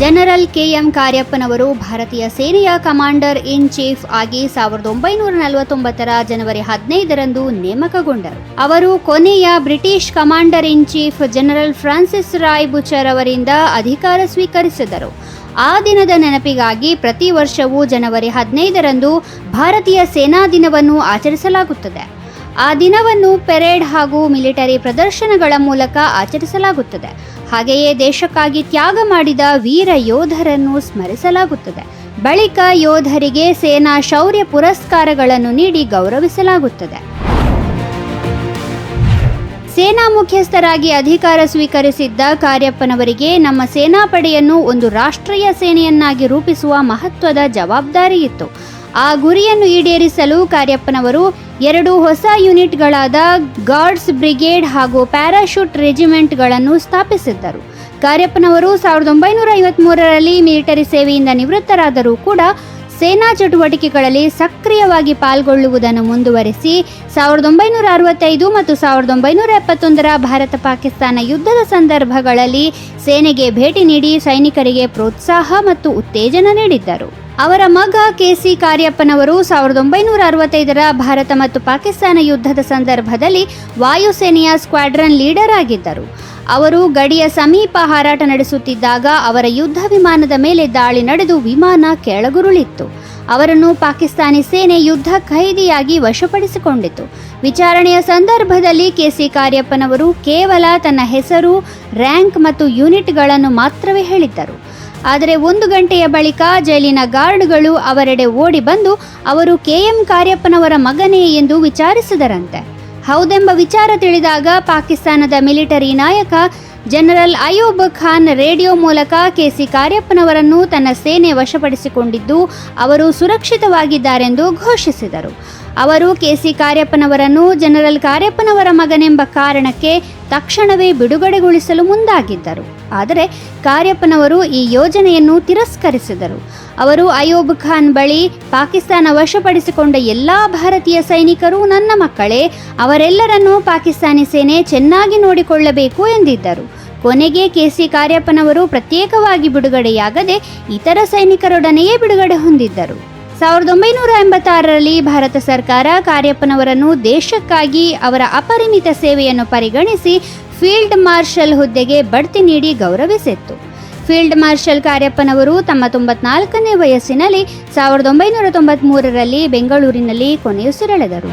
General KM ಕಾರ್ಯಪ್ಪನವರು ಭಾರತೀಯ ಸೇನೆಯ commander in chief ಆಗಿ ಸಾವಿರದ ಒಂಬೈನೂರ ನಲವತ್ತೊಂಬತ್ತರ ಜನವರಿ ಹದಿನೈದರಂದು ನೇಮಕಗೊಂಡರು. ಅವರು ಕೊನೆಯ British commander in chief general Francis Roy Bucher ಅವರಿಂದ ಅಧಿಕಾರ ಸ್ವೀಕರಿಸಿದರು. ಆ ದಿನದ ನೆನಪಿಗಾಗಿ ಪ್ರತಿ ವರ್ಷವೂ ಜನವರಿ ಹದಿನೈದರಂದು ಭಾರತೀಯ ಸೇನಾ ದಿನವನ್ನು ಆಚರಿಸಲಾಗುತ್ತದೆ. ಆ ದಿನವನ್ನು ಪೆರೇಡ್ ಹಾಗೂ ಮಿಲಿಟರಿ ಪ್ರದರ್ಶನಗಳ ಮೂಲಕ ಆಚರಿಸಲಾಗುತ್ತದೆ. ಹಾಗೆಯೇ ದೇಶಕ್ಕಾಗಿ ತ್ಯಾಗ ಮಾಡಿದ ವೀರ ಯೋಧರನ್ನು ಸ್ಮರಿಸಲಾಗುತ್ತದೆ. ಬಳಿಕ ಯೋಧರಿಗೆ ಸೇನಾ ಶೌರ್ಯ ಪುರಸ್ಕಾರಗಳನ್ನು ನೀಡಿ ಗೌರವಿಸಲಾಗುತ್ತದೆ. ಸೇನಾ ಮುಖ್ಯಸ್ಥರಾಗಿ ಅಧಿಕಾರ ಸ್ವೀಕರಿಸಿದ್ದ ಕಾರ್ಯಪ್ಪನವರಿಗೆ ನಮ್ಮ ಸೇನಾಪಡೆಯನ್ನು ಒಂದು ರಾಷ್ಟ್ರೀಯ ಸೇನೆಯನ್ನಾಗಿ ರೂಪಿಸುವ ಮಹತ್ವದ ಜವಾಬ್ದಾರಿ ಇತ್ತು ಆ ಗುರಿಯನ್ನು ಈಡೇರಿಸಲು ಕಾರ್ಯಪ್ಪನವರು ಎರಡು ಹೊಸ ಯೂನಿಟ್ಗಳಾದ ಗಾರ್ಡ್ಸ್ ಬ್ರಿಗೇಡ್ ಹಾಗೂ ಪ್ಯಾರಾಶೂಟ್ ರೆಜಿಮೆಂಟ್ಗಳನ್ನು ಸ್ಥಾಪಿಸಿದ್ದರು. ಕಾರ್ಯಪ್ಪನವರು ಸಾವಿರದ ಒಂಬೈನೂರ ಐವತ್ಮೂರರಲ್ಲಿ ಮಿಲಿಟರಿ ಸೇವೆಯಿಂದ ನಿವೃತ್ತರಾದರೂ ಕೂಡ ಸೇನಾ ಚಟುವಟಿಕೆಗಳಲ್ಲಿ ಸಕ್ರಿಯವಾಗಿ ಪಾಲ್ಗೊಳ್ಳುವುದನ್ನು ಮುಂದುವರೆಸಿ ಸಾವಿರದ ಒಂಬೈನೂರ ಅರವತ್ತೈದು ಮತ್ತು ಸಾವಿರದ ಒಂಬೈನೂರ ಎಪ್ಪತ್ತೊಂದರ ಭಾರತ ಪಾಕಿಸ್ತಾನ ಯುದ್ಧದ ಸಂದರ್ಭಗಳಲ್ಲಿ ಸೇನೆಗೆ ಭೇಟಿ ನೀಡಿ ಸೈನಿಕರಿಗೆ ಪ್ರೋತ್ಸಾಹ ಮತ್ತು ಉತ್ತೇಜನ ನೀಡಿದ್ದರು. ಅವರ ಮಗ ಕೆಸಿ ಕಾರ್ಯಪ್ಪನವರು ಸಾವಿರದ ಒಂಬೈನೂರ ಅರವತ್ತೈದರ ಭಾರತ ಮತ್ತು ಪಾಕಿಸ್ತಾನ ಯುದ್ಧದ ಸಂದರ್ಭದಲ್ಲಿ ವಾಯುಸೇನೆಯ ಸ್ಕ್ವಾಡ್ರನ್ ಲೀಡರ್ ಆಗಿದ್ದರು. ಅವರು ಗಡಿಯ ಸಮೀಪ ಹಾರಾಟ ನಡೆಸುತ್ತಿದ್ದಾಗ ಅವರ ಯುದ್ಧ ವಿಮಾನದ ಮೇಲೆ ದಾಳಿ ನಡೆದು ವಿಮಾನ ಕೆಳಗುರುಳಿತ್ತು. ಅವರನ್ನು ಪಾಕಿಸ್ತಾನಿ ಸೇನೆ ಯುದ್ಧ ಖೈದಿಯಾಗಿ ವಶಪಡಿಸಿಕೊಂಡಿತು. ವಿಚಾರಣೆಯ ಸಂದರ್ಭದಲ್ಲಿ ಕೆಸಿ ಕಾರ್ಯಪ್ಪನವರು ಕೇವಲ ತನ್ನ ಹೆಸರು, ರ್ಯಾಂಕ್ ಮತ್ತು ಯೂನಿಟ್ಗಳನ್ನು ಮಾತ್ರವೇ ಹೇಳಿದ್ದರು. ಆದರೆ ಒಂದು ಗಂಟೆಯ ಬಳಿಕ ಜೈಲಿನ ಗಾರ್ಡ್ಗಳು ಅವರೆಡೆ ಓಡಿ ಬಂದು ಅವರು ಕೆಎಂ ಕಾರ್ಯಪ್ಪನವರ ಮಗನೇ ಎಂದು ವಿಚಾರಿಸಿದರಂತೆ. ಹೌದೆಂಬ ವಿಚಾರ ತಿಳಿದಾಗ ಪಾಕಿಸ್ತಾನದ ಮಿಲಿಟರಿ ನಾಯಕ ಜನರಲ್ ಅಯೂಬ್ ಖಾನ್ ರೇಡಿಯೋ ಮೂಲಕ ಕೆಸಿ ಕಾರ್ಯಪ್ಪನವರನ್ನು ತನ್ನ ಸೇನೆ ವಶಪಡಿಸಿಕೊಂಡಿದ್ದು, ಅವರು ಸುರಕ್ಷಿತವಾಗಿದ್ದಾರೆಂದು ಘೋಷಿಸಿದರು. ಅವರು ಕೆಸಿ ಕಾರ್ಯಪ್ಪನವರನ್ನು ಜನರಲ್ ಕಾರ್ಯಪ್ಪನವರ ಮಗನೆಂಬ ಕಾರಣಕ್ಕೆ ತಕ್ಷಣವೇ ಬಿಡುಗಡೆಗೊಳಿಸಲು ಮುಂದಾಗಿದ್ದರು. ಆದರೆ ಕಾರ್ಯಪ್ಪನವರು ಈ ಯೋಜನೆಯನ್ನು ತಿರಸ್ಕರಿಸಿದರು. ಅವರು ಅಯೋಬ್ ಖಾನ್ ಬಳಿ ಪಾಕಿಸ್ತಾನ ವಶಪಡಿಸಿಕೊಂಡ ಎಲ್ಲ ಭಾರತೀಯ ಸೈನಿಕರು, ನನ್ನ ಮಕ್ಕಳೇ, ಅವರೆಲ್ಲರನ್ನೂ ಪಾಕಿಸ್ತಾನಿ ಸೇನೆ ಚೆನ್ನಾಗಿ ನೋಡಿಕೊಳ್ಳಬೇಕು ಎಂದಿದ್ದರು. ಕೊನೆಗೆ ಕೆಸಿ ಕಾರ್ಯಪ್ಪನವರು ಪ್ರತ್ಯೇಕವಾಗಿ ಬಿಡುಗಡೆಯಾಗದೆ ಇತರ ಸೈನಿಕರೊಡನೆಯೇ ಬಿಡುಗಡೆ ಹೊಂದಿದ್ದರು. ಸಾವಿರದ ಒಂಬೈನೂರ ಎಂಬತ್ತಾರರಲ್ಲಿ ಭಾರತ ಸರ್ಕಾರ ಕಾರ್ಯಪ್ಪನವರನ್ನು ದೇಶಕ್ಕಾಗಿ ಅವರ ಅಪರಿಮಿತ ಸೇವೆಯನ್ನು ಪರಿಗಣಿಸಿ ಫೀಲ್ಡ್ ಮಾರ್ಷಲ್ ಹುದ್ದೆಗೆ ಬಡ್ತಿ ನೀಡಿ ಗೌರವಿಸಿತ್ತು. ಫೀಲ್ಡ್ ಮಾರ್ಷಲ್ ಕಾರ್ಯಪ್ಪನವರು ತಮ್ಮ ತೊಂಬತ್ನಾಲ್ಕನೇ ವಯಸ್ಸಿನಲ್ಲಿ ಸಾವಿರದ ಒಂಬೈನೂರ ತೊಂಬತ್ಮೂರರಲ್ಲಿ ಬೆಂಗಳೂರಿನಲ್ಲಿ ಕೊನೆಯುಸಿರೆಳೆದರು.